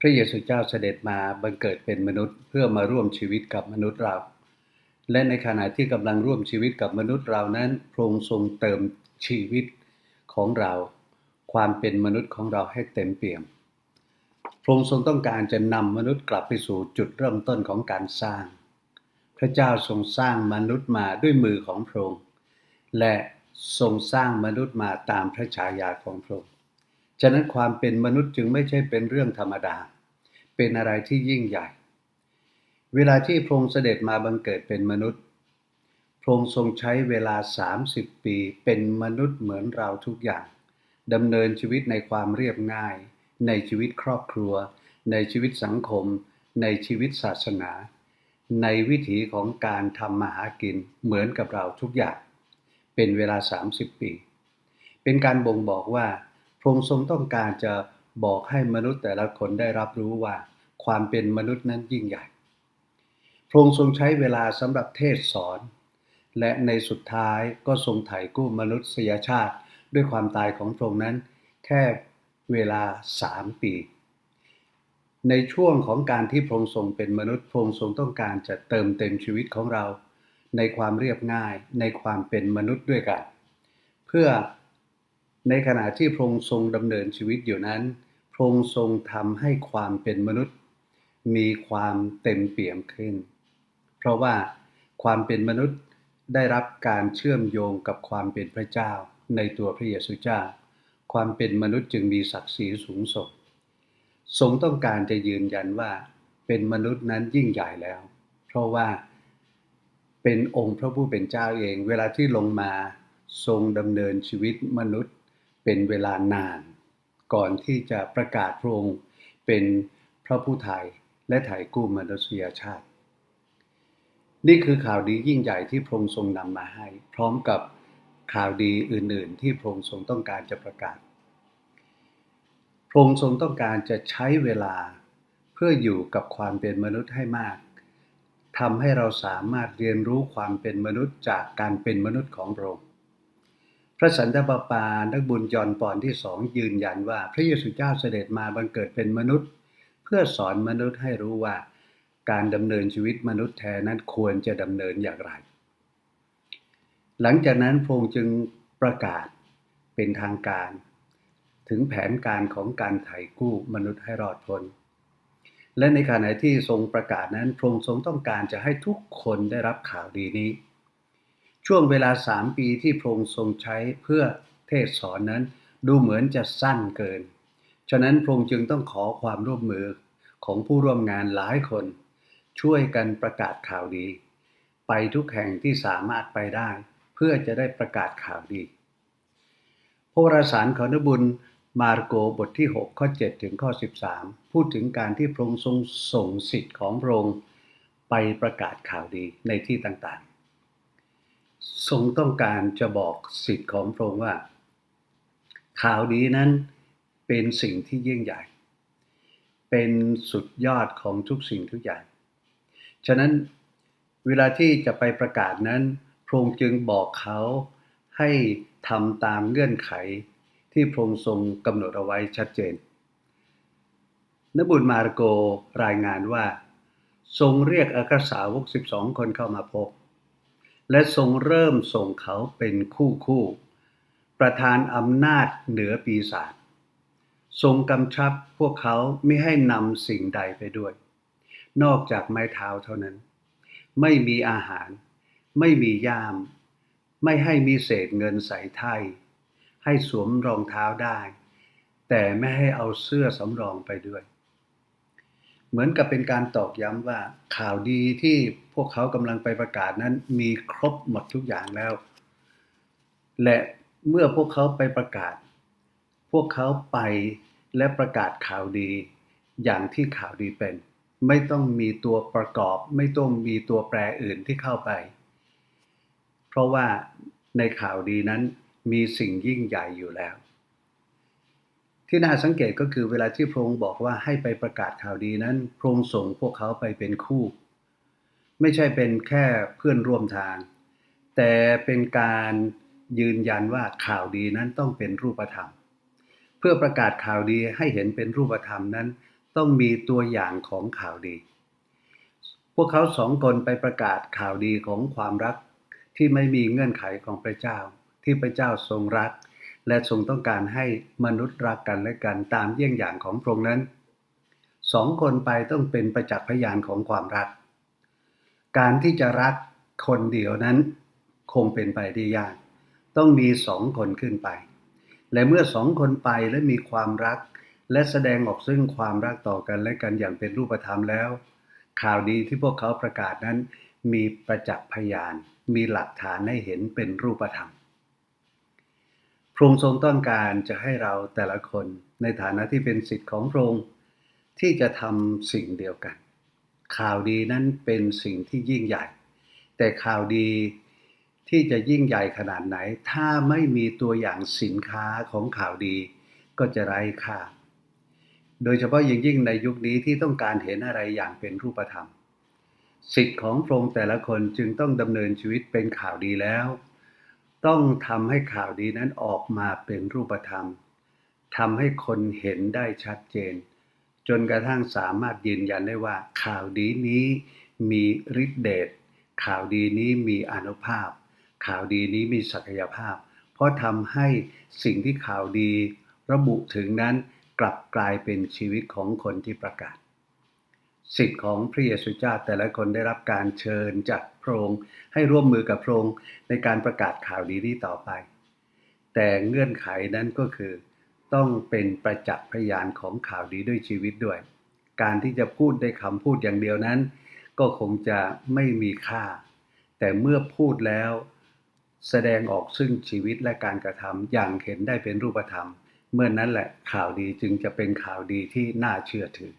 พระเยซูเจ้าเสด็จมาบังเกิดเป็นมนุษย์เพื่อมาร่วมชีวิตกับมนุษย์เรา และในขณะที่กำลังร่วมชีวิตกับมนุษย์เรานั้นพระองค์ทรงเติมชีวิตของเรา ความเป็นมนุษย์ของเราให้เต็มเปี่ยมพระองค์ทรงต้องการจะนำมนุษย์กลับไปสู่จุดเริ่มต้นของการสร้าง พระเจ้าทรงสร้างมนุษย์มาด้วยมือของพระองค์และทรงสร้างมนุษย์มาตามพระฉายาของพระองค์ ฉะนั้นความเป็นมนุษย์จึงไม่ใช่เป็นเรื่องธรรมดา เป็นอะไรที่ยิ่งใหญ่ เวลาที่พระองค์เสด็จมาบังเกิดเป็นมนุษย์พระองค์ทรงใช้เวลา 30 ปีเป็นมนุษย์เหมือนเราทุกอย่างดำเนินชีวิตในความเรียบง่าย ในชีวิตครอบครัว ในชีวิตสังคม ในชีวิตศาสนา ในวิถีของการทำมาหากินเหมือนกับเราทุกอย่าง เป็นเวลา 30 ปี เป็นการบ่งบอกว่า พระองค์ทรงต้องการจะบอกให้มนุษย์แต่ละคนได้รับรู้ว่า ความเป็นมนุษย์นั้นยิ่งใหญ่ พระองค์ทรงใช้เวลาสำหรับเทศสอน และในสุดท้ายก็ทรงไถ่กู้มนุษยชาติด้วยความตายของพระองค์นั้น แค่เวลาสามปี ในช่วงของการที่พระองค์ทรงเป็นมนุษย์พระองค์ทรงต้องการจะเติมเต็มชีวิตของเรา ในความเรียบง่ายในความเป็นมนุษย์ด้วยกัน เพื่อ ในขณะที่พระองค์ทรงดำเนินชีวิตอยู่นั้น พระองค์ทรงทำให้ความเป็นมนุษย์ มีความเต็มเปี่ยมขึ้น เพราะว่าความเป็นมนุษย์ได้รับการเชื่อมโยงกับความเป็นพระเจ้าในตัวพระเยซูเจ้า ความเป็นมนุษย์จึงมีศักดิ์ศรีสูงส่ง ทรงต้องการจะยืนยันว่าเป็นมนุษย์นั้นยิ่งใหญ่แล้ว เพราะว่าเป็นองค์พระผู้เป็นเจ้าเอง เวลาที่ลงมาทรงดำเนินชีวิตมนุษย์ เป็นเวลานาน ก่อนที่จะประกาศพระองค์เป็นพระผู้ไทยและไถ่กู้มนุษยชาติ นี่คือข่าวดียิ่งใหญ่ที่พระองค์ทรงนำมาให้ พร้อมกับข่าวดีอื่น ๆ ที่พระองค์ทรงต้องการจะประกาศพระองค์ทรงต้องการจะใช้เวลาเพื่ออยู่กับความเป็นมนุษย์ให้มากทำให้เราสามารถเรียนรู้ความเป็นมนุษย์จากการเป็นมนุษย์ของพระองค์ พระสันตะปาปา นักบุญยอนปอนที่สองยืนยันว่า พระเยซูเจ้าเสด็จมาบังเกิดเป็นมนุษย์ เพื่อสอนมนุษย์ให้รู้ว่า การดำเนินชีวิตมนุษย์แท้นั้นควรจะดำเนินอย่างไร หลังจากนั้นพระองค์จึงประกาศเป็นทางการ ถึงแผนการของการไถ่กู้มนุษย์ให้รอดพ้นและในขณะที่ทรงประกาศนั้นพระองค์ทรงต้องการจะให้ทุกคนได้รับข่าวดีนี้ ช่วงเวลาสามปีที่พระองค์ทรงใช้เพื่อเทศสอนนั้น ดูเหมือนจะสั้นเกิน ฉะนั้นพระองค์จึงต้องขอความร่วมมือของผู้ร่วมงานหลายคน ช่วยกันประกาศข่าวดี ไปทุกแห่งที่สามารถไปได้ เพื่อจะได้ประกาศข่าวดีพระวรสารของนบุญมาระโกบทที่ 6 ข้อ 7 ถึงข้อ 13 พูดถึงการที่พระองค์ทรงส่งสิทธิ์ของพระองค์ไปประกาศข่าวดีในที่ต่างๆ ทรงต้องการจะบอกสิทธิ์ของพระองค์ว่า ข่าวดีนั้นเป็นสิ่งที่ยิ่งใหญ่ เป็นสุดยอดของทุกสิ่งทุกอย่าง ฉะนั้นเวลาที่จะไปประกาศนั้นพระองค์จึงบอกเขาให้ทำตามเงื่อนไขที่พระองค์ทรงกำหนดเอาไว้ชัดเจน นบุญมาระโกรายงานว่า ทรงเรียกอัครสาวก 12 คนเข้ามาพบ และทรงเริ่มส่งเขาเป็นคู่คู่ ประทานอำนาจเหนือปีศาจทรงกำชับพวกเขาไม่ให้นำสิ่งใดไปด้วย นอกจากไม้เท้าเท่านั้น ไม่มีอาหาร ไม่มีย่าม ไม่ให้มีเศษเงินใส่ไถ่ให้สวมรองเท้าได้ แต่ไม่ให้เอาเสื้อสำรองไปด้วย เหมือนกับเป็นการตอกย้ำว่าข่าวดีที่พวกเขากำลังไปประกาศนั้นมีครบหมดทุกอย่างแล้ว และเมื่อพวกเขาไปประกาศ พวกเขาไปและประกาศข่าวดี อย่างที่ข่าวดีเป็น ไม่ต้องมีตัวประกอบ ไม่ต้องมีตัวแปรอื่นที่เข้าไป เพราะว่าในข่าวดีนั้นมีสิ่งยิ่งใหญ่อยู่แล้ว ที่น่าสังเกตก็คือเวลาที่พระองค์บอกว่าให้ไปประกาศข่าวดีนั้นพระองค์ส่งพวกเขาไปเป็นคู่ ไม่ใช่เป็นแค่เพื่อนร่วมทาง แต่เป็นการยืนยันว่าข่าวดีนั้นต้องเป็นรูปธรรม เพื่อประกาศข่าวดีให้เห็นเป็นรูปธรรมนั้น ต้องมีตัวอย่างของข่าวดี พวกเขาสองคนไปประกาศข่าวดีของความรักที่ไม่มีเงื่อนไขของพระเจ้าที่พระเจ้าทรงรัก และทรงต้องการให้มนุษย์รักกันและกันตามเยี่ยงอย่างของพระองค์นั้นสองคนไปต้องเป็นประจักษ์พยานของความรัก การที่จะรักคนเดียวนั้น คงเป็นไปได้ยาก ต้องมีสองคนขึ้นไป และเมื่อสองคนไปและมีความรัก และแสดงออกซึ่งความรักต่อกันและกันอย่างเป็นรูปธรรมแล้ว ข่าวดีที่พวกเขาประกาศนั้น มีประจักษ์พยาน มีหลักฐานให้เห็นเป็นรูปธรรม ระองค์ทรงต้องการจะให้เราแต่ละคนในฐานะที่เป็นสิทธิ์ของพระองค์ที่จะทำสิ่งเดียวกัน ข่าวดีนั้นเป็นสิ่งที่ยิ่งใหญ่ แต่ข่าวดีที่จะยิ่งใหญ่ขนาดไหน ถ้าไม่มีตัวอย่างสินค้าของข่าวดีก็จะไร้ค่า โดยเฉพาะยิ่งยิ่งในยุคนี้ที่ต้องการเห็นอะไรอย่างเป็นรูปธรรม สิทธิ์ของพระองค์แต่ละคนจึงต้องดำเนินชีวิตเป็นข่าวดีแล้ว ต้องทำให้ข่าวดีนั้นออกมาเป็นรูปธรรมทำให้คนเห็นได้ชัดเจน จนกระทั่งสามารถยืนยันได้ว่า ข่าวดีนี้มีฤทธิเดชข่าวดีนี้มีอนุภาพ ข่าวดีนี้มีศักยภาพ เพราะทำให้สิ่งที่ข่าวดี ระบุถึงนั้นกลับกลายเป็นชีวิตของคนที่ประกาศ สิทธิ์ของพระเยซูเจ้าแต่ละคนได้รับการเชิญจากพระองค์ให้ร่วมมือกับพระองค์ในการประกาศข่าวดีนี้ต่อไป แต่เงื่อนไขนั้นก็คือต้องเป็นประจักษ์พยานของข่าวดีด้วยชีวิตด้วย การที่จะพูดได้คำพูดอย่างเดียวนั้น ก็คงจะไม่มีค่า แต่เมื่อพูดแล้ว แสดงออกซึ่งชีวิตและการกระทำอย่างเห็นได้เป็นรูปธรรม เมื่อนนั้นแหละข่าวดีจึงจะเป็นข่าวดีที่น่าเชื่อถือ